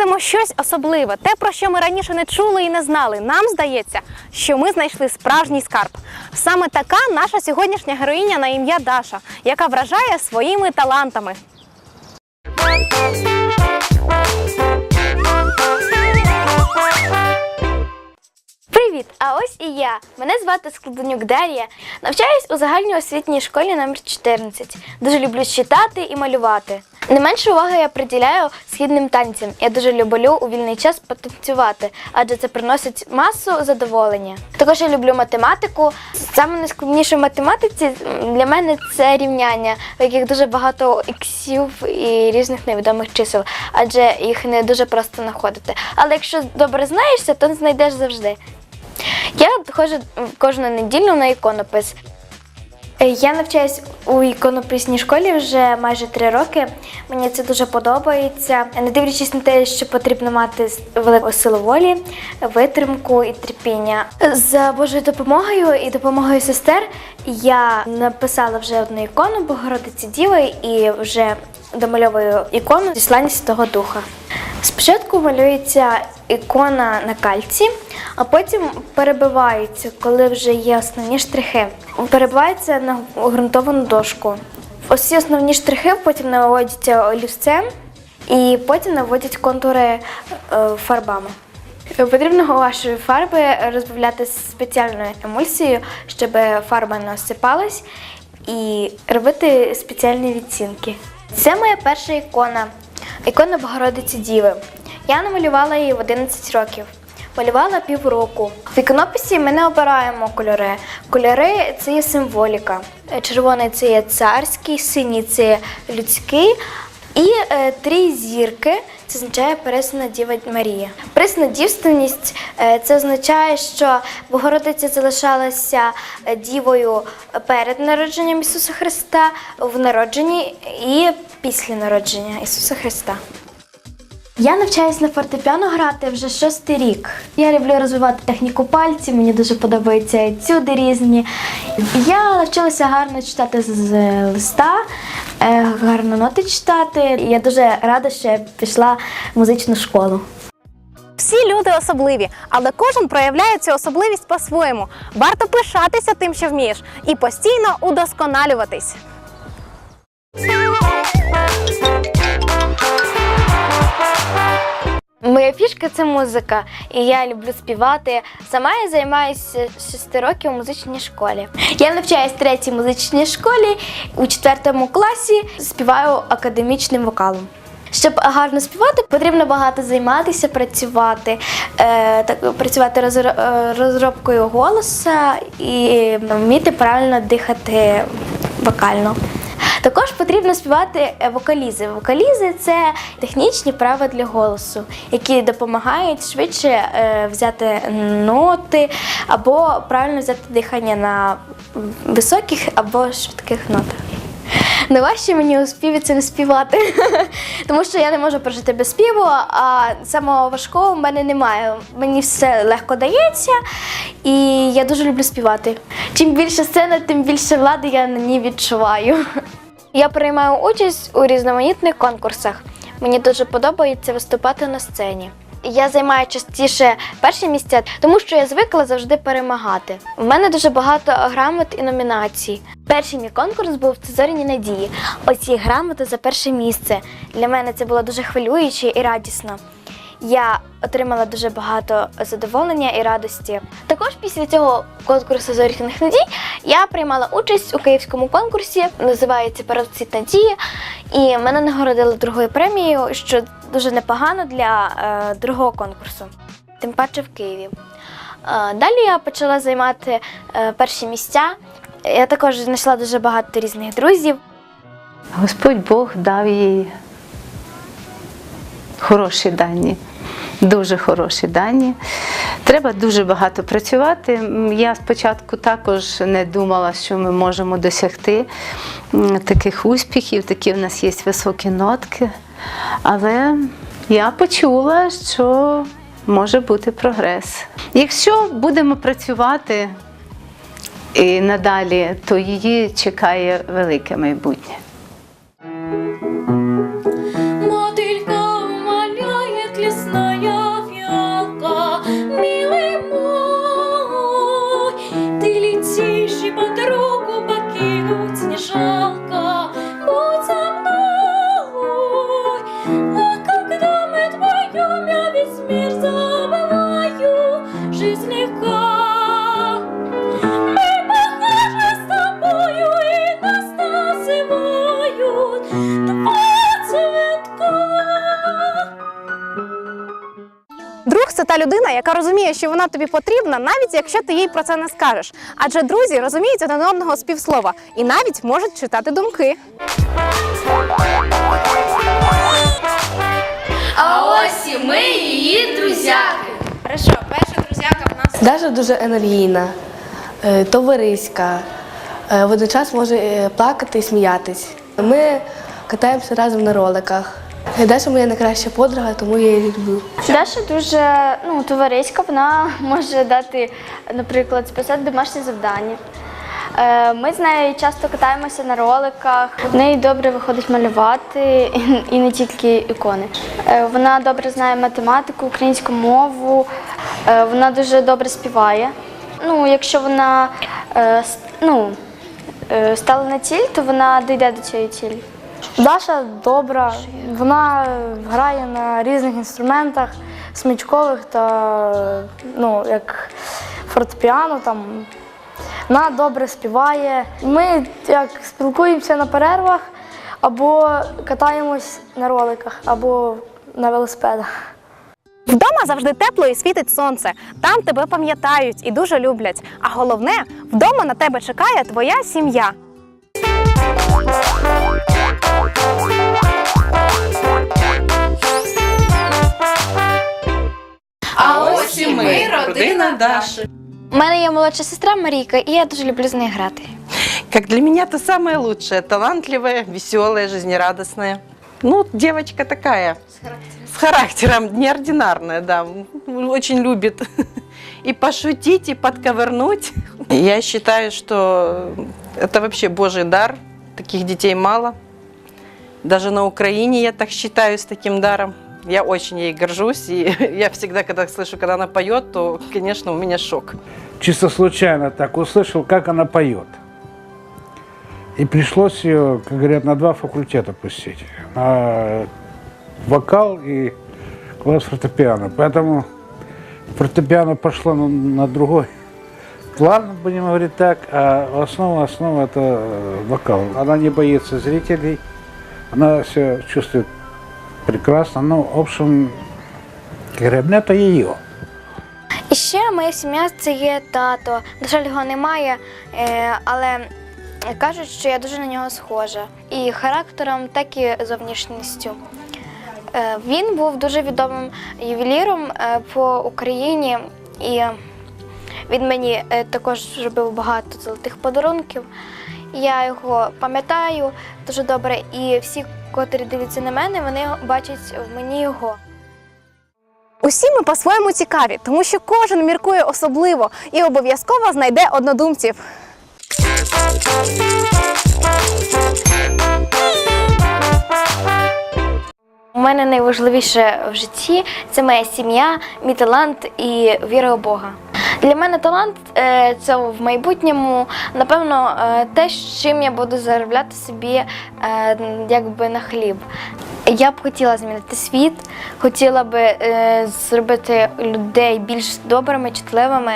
Знаходимо щось особливе, те, про що ми раніше не чули і не знали, нам здається, що ми знайшли справжній скарб. Саме така наша сьогоднішня героїня на ім'я Даша, яка вражає своїми талантами. Привіт! А ось і я. Мене звати Складенюк Дар'я. Навчаюсь у загальноосвітній школі номер 14. Дуже люблю читати і малювати. Не менше уваги я приділяю східним танцям. Я дуже люблю у вільний час потанцювати, адже це приносить масу задоволення. Також я люблю математику. Саме найскладніше в математиці для мене це рівняння, в яких дуже багато іксів і різних невідомих чисел, адже їх не дуже просто знаходити. Але якщо добре знаєшся, то знайдеш завжди. Я ходжу кожну неділю на іконопис. Е, Я навчаюсь у іконописній школі вже майже три роки. Мені це дуже подобається. Не дивлячись на те, що потрібно мати велику силу волі, витримку і терпіння. За Божою допомогою і допомогою сестер я написала вже одну ікону Богородиці Діви і вже домальовую ікону зіслання Святого Духа. Спочатку малюється ікона на кальці, а потім перебивається, коли вже є основні штрихи. Перебивається на ґрунтовану дошку. Ось основні штрихи потім наводяться олівцем і потім наводять контури е, фарбами. Потрібно вашої фарби розбавляти спеціальною емульсією, щоб фарба не осипалась, і робити спеціальні відцінки. Це моя перша ікона, ікона Богородиці Діви. Я намалювала її в 11 років. Малювала півроку. В іконописі ми не обираємо кольори. Кольори це є символіка. Червоний це є царський, синій це є людський. І е, три зірки це означає Пресна Діва Марія. Пресна дівственність е, це означає, що Богородиця залишалася е, дівою перед народженням Ісуса Христа, в народженні і після народження Ісуса Христа. Я навчаюсь на фортепіано грати вже шостий рік. Я люблю розвивати техніку пальців, мені дуже подобаються етюди різні. Я навчилася гарно читати з листа, е, гарно ноти читати. Я дуже рада, що я пішла в музичну школу. Всі люди особливі, але кожен проявляє цю особливість по-своєму. Варто пишатися тим, що вмієш, і постійно удосконалюватись. Моя фішка це музика, і я люблю співати. Сама я займаюся з 6 років у музичній школі. Я навчаюсь в третій музичній школі у четвертому класі співаю академічним вокалом. Щоб гарно співати, потрібно багато займатися, працювати, е, так, працювати розро- е, розробкою голоса і вміти правильно дихати вокально. Також потрібно співати е, вокалізи. Вокалізи це технічні права для голосу, які допомагають швидше е, взяти ноти або правильно взяти дихання на високих або швидких нотах. Найважче мені у співі це не співати, тому що я не можу прожити без співу, а самого важкого в мене немає. Мені все легко дається, і я дуже люблю співати. Чим більше сцена, тим більше влади я на ній відчуваю. Я приймаю участь у різноманітних конкурсах. Мені дуже подобається виступати на сцені. Я займаю частіше перші місця, тому що я звикла завжди перемагати. У мене дуже багато грамот і номінацій. Перший мій конкурс був «Це зоряні надії. Оці грамоти за перше місце. Для мене це було дуже хвилююче і радісно. Я отримала дуже багато задоволення і радості. Також після цього конкурсу зоряних надій я приймала участь у київському конкурсі, називається Пероцвіт надії, і мене нагородили другою премією, що дуже непогано для е, другого конкурсу, тим паче в Києві. Е, далі я почала займати е, перші місця. Я також знайшла дуже багато різних друзів. Господь Бог дав їй хороші дані, дуже хороші дані. Треба дуже багато працювати. Я спочатку також не думала, що ми можемо досягти таких успіхів, такі в нас є високі нотки. Але я почула, що може бути прогрес. Якщо будемо працювати і надалі, то її чекає велике майбутнє. Яка розуміє, що вона тобі потрібна, навіть якщо ти їй про це не скажеш. Адже друзі розуміють один одного з півслова і навіть можуть читати думки. А ось і ми її друзяки. Хорошо, перша друзяка в нас. Даша дуже енергійна, е, товариська, е, водночас може е, плакати і сміятись. Ми катаємося разом на роликах. Даша моя найкраща подруга, тому я її люблю. Даша дуже ну, товариська, вона може дати, наприклад, списати домашні завдання. Е, Ми з нею часто катаємося на роликах. В неї добре виходить малювати і не тільки ікони. Е, Вона добре знає математику, українську мову, Е, вона дуже добре співає. Ну, якщо вона ну, стала на ціль, то вона дійде до цієї цілі. Даша добра, вона грає на різних інструментах, смичкових та ну, як фортепіано. Там. Вона добре співає. Ми як спілкуємося на перервах або катаємось на роликах, або на велосипедах. Вдома завжди тепло і світить сонце. Там тебе пам'ятають і дуже люблять. А головне, вдома на тебе чекає твоя сім'я. родина Даши. У мене є молодша сестра Марійка, і я дуже люблю з нею грати. Как для меня ты самое лучшее, талантливая, веселая, жизнерадостная. Ну, девочка такая. С характером. неординарная, да. Очень любит и пошутить, и подковырнуть. Я считаю, что это вообще божий дар. Таких детей мало. Даже на Украине я так считаю с таким даром. Я очень ей горжусь. И я всегда, когда слышу, когда она поет, то, конечно, у меня шок. чисто случайно так услышал, как она поет. И пришлось ее, как говорят, на два факультета пустить. На вокал и класс фортепиано. Поэтому фортепиано пошло на, на другой план, будем говорить так, а основа, основа это э, вокал. Она не боится зрителей, она все чувствует прекрасно. Ну, в общем, говорят, ну, это ее. І ще моя сім'я це є тато. На жаль, його немає, е, але кажуть, що я дуже на нього схожа. І характером, так і зовнішністю. Е, Він був дуже відомим ювеліром е, по Україні, і він мені також зробив багато золотих подарунків. Я його пам'ятаю дуже добре, і всі, котрі дивляться на мене, вони бачать в мені його. Усі ми по-своєму цікаві, тому що кожен міркує особливо і обов'язково знайде однодумців. У мене найважливіше в житті це моя сім'я, мій талант і віра у Бога. Для мене талант е, це в майбутньому, напевно, е, те, чим я буду заробляти собі е, якби на хліб. Я б хотіла змінити світ, хотіла е, зробити людей більш добрими, чутливими,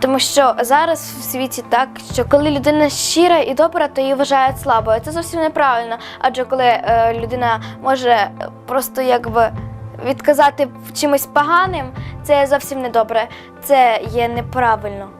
тому що зараз в світі так, що коли людина щира і добра, то її вважають слабою. Це зовсім неправильно. Адже коли людина може просто якби відказати чимось поганим, це зовсім не добре, це є неправильно.